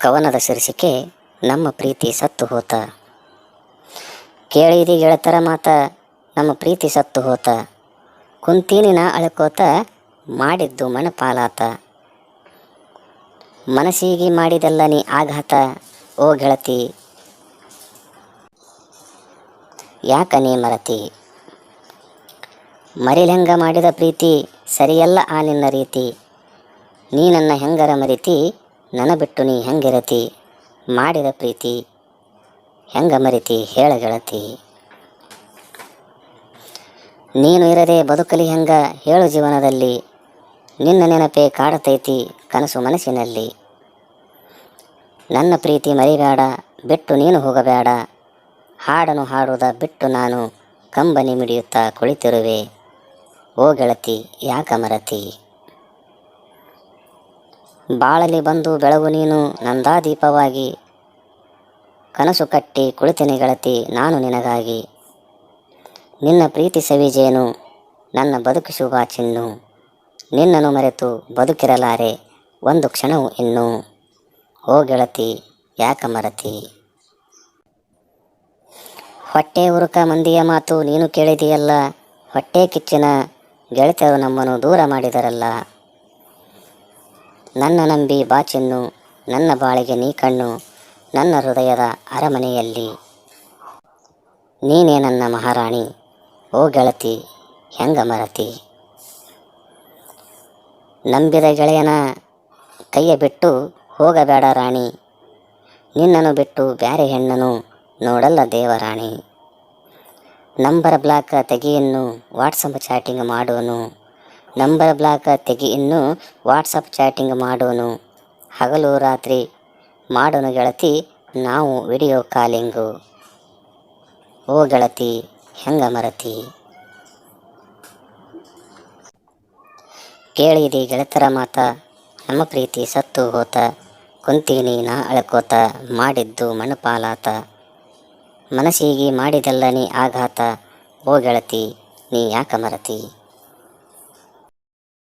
ಕವನದ ಶೀರ್ಷಿಕೆ ನಮ್ಮ ಪ್ರೀತಿ ಸತ್ತು ಹೋತ. ಕೇಳಿದಿ ಗೆಳತರ ಮಾತ, ನಮ್ಮ ಪ್ರೀತಿ ಸತ್ತು ಹೋತ. ಕುಂತೀನಿ ನಾ ಅಳ್ಕೋತ, ಮಾಡಿದ್ದು ಮನಪಾಲಾತ. ಮನಸ್ಸಿಗೆ ಮಾಡಿದಲ್ಲ ನೀ ಆಘಾತ, ಓ ಗೆಳತಿ. ಯಾಕ ನೀ ಮರತಿ? ಮರಿಲೆಂಗ ಮಾಡಿದ ಪ್ರೀತಿ, ಸರಿಯಲ್ಲ ಆ ನಿನ್ನ ರೀತಿ. ನೀ ನನ್ನ ಹೆಂಗರ ಮರಿತಿ? ನನ್ನ ಬಿಟ್ಟು ನೀ ಹೆಂಗಿರತಿ? ಮಾಡಿದ ಪ್ರೀತಿ ಹೆಂಗ ಮರಿತಿ ಹೇಳ ಗೆಳತಿ ನೀನು ಇರದೆ ಬದುಕಲಿ ಹೆಂಗ ಹೇಳು ಜೀವನದಲ್ಲಿ? ನಿನ್ನ ನೆನಪೇ ಕಾಡತೈತಿ ಕನಸು ಮನಸ್ಸಿನಲ್ಲಿ. ನನ್ನ ಪ್ರೀತಿ ಮರಿಬೇಡ, ಬಿಟ್ಟು ನೀನು ಹೋಗಬೇಡ. ಹಾಡನು ಹಾಡುವುದ ಬಿಟ್ಟು ನಾನು ಕಂಬನಿ ಮಿಡಿಯುತ್ತಾ ಕುಳಿತಿರುವೆ. ಓ ಗೆಳತಿ, ಯಾಕ ಮರತಿ? ಬಾಳಲಿ ಬಂದು ಬೆಳಗು ನೀನು ನಂದಾದೀಪವಾಗಿ. ಕನಸು ಕಟ್ಟಿ ಕುಳಿತೆನೆ ಗೆಳತಿ, ನಾನು ನಿನಗಾಗಿ. ನಿನ್ನ ಪ್ರೀತಿ ಸವಿಜೇನು, ನನ್ನ ಬದುಕು ಶುಭ ಚಿನ್ನು. ನಿನ್ನನ್ನು ಮರೆತು ಬದುಕಿರಲಾರೆ, ಒಂದು ಕ್ಷಣವು ಇನ್ನು. ಓ ಗೆಳತಿ, ಯಾಕ ಮರತಿ? ಹೊಟ್ಟೆ ಉರುಕ ಮಂದಿಯ ಮಾತು ನೀನು ಕೇಳಿದೆಯಲ್ಲ, ಹೊಟ್ಟೆ ಕಿಚ್ಚಿನ ಗೆಳತಿಯರು ನಮ್ಮನ್ನು ದೂರ ಮಾಡಿದರಲ್ಲ. ನನ್ನ ನಂಬಿ ಬಾಚೆನ್ನು ನನ್ನ ಬಾಳಿಗೆ ನೀ ಕಣ್ಣು, ನನ್ನ ಹೃದಯದ ಅರಮನೆಯಲ್ಲಿ. ನೀನೇ ನನ್ನ ಮಹಾರಾಣಿ, ಓ ಗೆಳತಿ, ಹೆಂಗ ಮರತಿ? ನಂಬಿದ ಗೆಳೆಯನ ಕೈಯ ಬಿಟ್ಟು ಹೋಗಬೇಡ ರಾಣಿ, ನಿನ್ನನ್ನು ಬಿಟ್ಟು ಬ್ಯಾರೆ ಹೆಣ್ಣನು ನೋಡಲ್ಲ ದೇವರಾಣಿ ನಂಬರ್ ಬ್ಲಾಕ್ ತೆಗೆಯನ್ನು, ವಾಟ್ಸಪ್ ಚಾಟಿಂಗ್ ಮಾಡೋನು ನಂಬರ್ ಬ್ಲಾಕ್ ತೆಗಿ ಇನ್ನು ವಾಟ್ಸಪ್ ಚಾಟಿಂಗ್ ಮಾಡೋನು. ಹಗಲು ರಾತ್ರಿ ಮಾಡೋನು ಗೆಳತಿ, ನಾವು ವಿಡಿಯೋ ಕಾಲಿಂಗು. ಓ ಗೆಳತಿ, ಹೆಂಗ ಮರತಿ? ಕೇಳಿದಿ ಗೆಳತರ ಮಾತ, ನಮ್ಮ ಪ್ರೀತಿ ಸತ್ತು ಹೋತ. ಕುಂತೀನಿ ನಾ ಅಳ್ಕೋತ, ಮಾಡಿದ್ದು ಮಣಪಾಲಾತ ಮನಸ್ಸಿಗೆ ಮಾಡಿದಲ್ಲ ನೀ ಆಘಾತ. ಓ ಗೆಳತಿ, ನೀ ಯಾಕ ಮರತಿ?